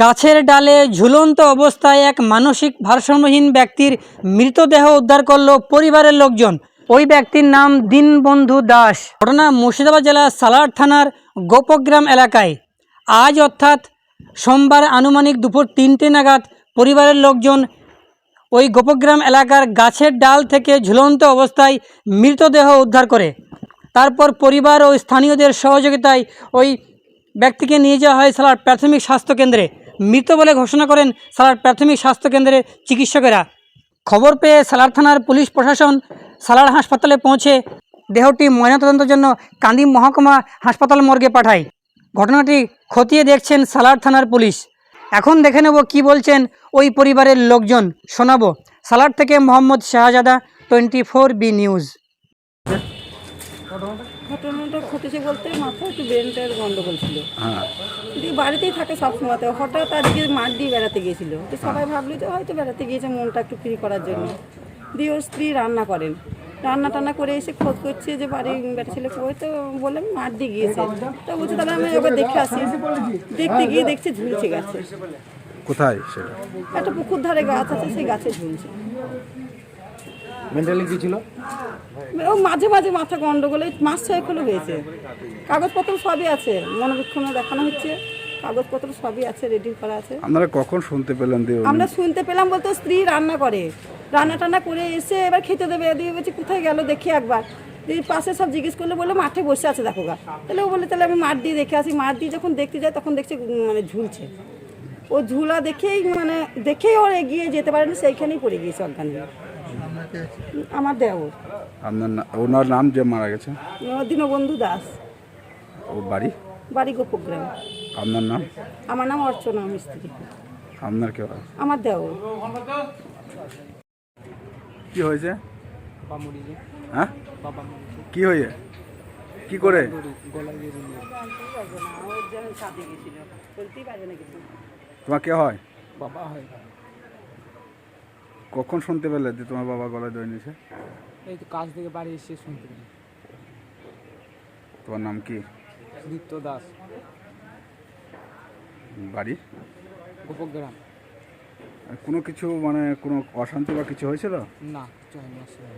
গাছের ডালে ঝুলন্ত অবস্থায় এক মানসিক ভারসাম্যহীন ব্যক্তির মৃতদেহ উদ্ধার করল পরিবারের লোকজন। ওই ব্যক্তির নাম দীনবন্ধু দাস। ঘটনা মুর্শিদাবাদ জেলার সালার থানার গোপগ্রাম এলাকায়। আজ অর্থাৎ সোমবার আনুমানিক দুপুর তিনটে নাগাদ পরিবারের লোকজন ওই গোপগ্রাম এলাকার গাছের ডাল থেকে ঝুলন্ত অবস্থায় মৃতদেহ উদ্ধার করে। তারপর পরিবার ও স্থানীয়দের সহযোগিতায় ওই ব্যক্তিকে নিয়ে যাওয়া হয় সালার প্রাথমিক স্বাস্থ্য কেন্দ্রে। মৃত বলে ঘোষণা করেন সালার প্রাথমিক স্বাস্থ্য কেন্দ্রের চিকিৎসকেরা। খবর পেয়ে সালার থানার পুলিশ প্রশাসন সালার হাসপাতালে পৌঁছে দেহটি ময়নাতদন্তের জন্য কান্দি মহকুমা হাসপাতাল মর্গে পাঠায়। ঘটনাটি খতিয়ে দেখছেন সালার থানার পুলিশ। এখন দেখে নেব কি বলছেন ওই পরিবারের লোকজন। শোনাবো। সালার থেকে Mohammad Shahzada, twenty four B news. ঘটনাটা ঘটেছে বলতে মাথায় একটু ব্রেনটার গন্ডগোল ছিল। হ্যাঁ। দিয়ে বাড়িতেই থাকে সব সময় হঠাৎ আজকে মাঠ দিয়ে বেড়াতে গিয়েছিল। তো সবাই ভাবলো যে হয়তো বেড়াতে গিয়েছে মনটা একটু ফ্রি করার জন্য। দিয়ে ওর স্ত্রী রান্না করেন। রান্না টান্না করে এসে খোঁজ করছে যে বাড়ি বেটা ছেলে কই তো বললাম মাঠ দিয়ে গিয়েছে। তো বলছে তাহলে আমি এবার দেখে আসি। দেখতে গিয়ে দেখছি ঝুলছে গাছে। কোথায় সেটা? একটা পুকুর ধারে গাছ আছে সেই গাছে ঝুলছে। মেন্টালি কি ছিল? ও মাঝে মাঝে মাথা গন্ডগোলে মাস ছয়েক হলো হয়েছে। কাগজপত্র সবই আছে মনোবীক্ষণে দেখানো হচ্ছে। কাগজপত্র সবই আছে রেডি করা আছে। আপনারা কখন শুনতে পেলেন আমরা শুনতে পেলাম বলতে স্ত্রী রান্না করে। রান্না টান্না করে এসে এবার খেতে দেবে দিয়ে বলছি কোথায় গেল? দেখি একবার। দিয়ে পাশে সব জিজ্ঞেস করলে বলল মাঠে বসে আছে দেখো গা। তাহলে ও বলে তাহলে আমি মাঠ দিয়ে দেখে আসি। মাঠ দিয়ে যখন দেখতে যাই তখন দেখছি মানে ঝুলছে। ও ঝুলা দেখেই মানে দেখেই ওর এগিয়ে যেতে পারেনি সেইখানেই পড়ে গিয়েছে অজ্ঞান হয়ে। আমার দেওর। আপনার না- ওনার নাম যে মারা গেছে? দীনবন্ধু দাস। ও বাড়ি? বাড়ি গোপগ্রাম। আপনার নাম? আমার নাম অর্চনা মিস্ত্রি। আপনার কেউ আমার দেওর। কি হয়েছে? হ্যাঁ? কি হয়েছে? কি করে? তোমার কে হয়? বাবা হয়। কখন শুনতে পেলে যে তোমার বাবা গলায় দই নিয়েছে? এই তো কাজ থেকে বাড়ি এসে শুনতে পেলাম। তোমার নাম কি? দীপ্ত দাস। বাড়ি? গোপগ্রাম কোনো কিছু মানে কোনো অশান্তি বা কিছু হয়েছিল? না কিছু হয়নি অসুবিধা।